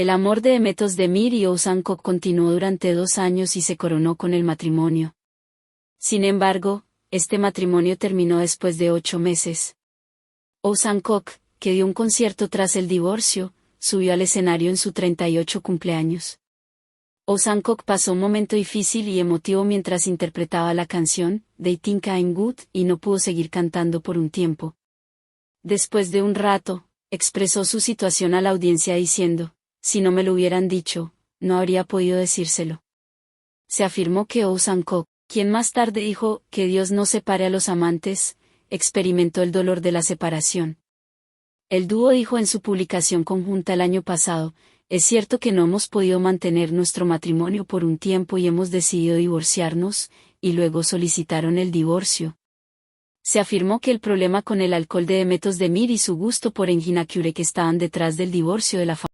El amor de Emetos de Mir y Ousankok continuó durante dos años y se coronó con el matrimonio. Sin embargo, este matrimonio terminó después de ocho meses. Ousankok, que dio un concierto tras el divorcio, subió al escenario en su 38 cumpleaños. Osankok pasó un momento difícil y emotivo mientras interpretaba la canción, Think I'm Good, y no pudo seguir cantando por un tiempo. Después de un rato, expresó su situación a la audiencia diciendo, si no me lo hubieran dicho, no habría podido decírselo. Se afirmó que Osankok, quien más tarde dijo que Dios no separe a los amantes, experimentó el dolor de la separación. El dúo dijo en su publicación conjunta el año pasado, es cierto que no hemos podido mantener nuestro matrimonio por un tiempo y hemos decidido divorciarnos, y luego solicitaron el divorcio. Se afirmó que el problema con el alcohol de Demetos de Mir y su gusto por Engina que estaban detrás del divorcio de la familia.